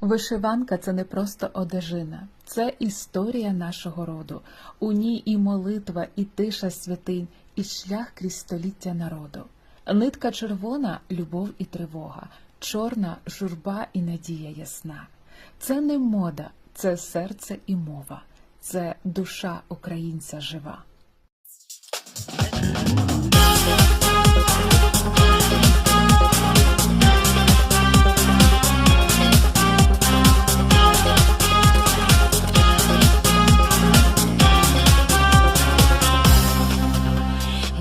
Вишиванка це не просто одежина, це історія нашого роду. У ній і молитва, і тиша святинь, і шлях крізь століття народу. Нитка червона любов і тривога, чорна журба і надія ясна. Це не мода, це серце і мова, це душа українця жива.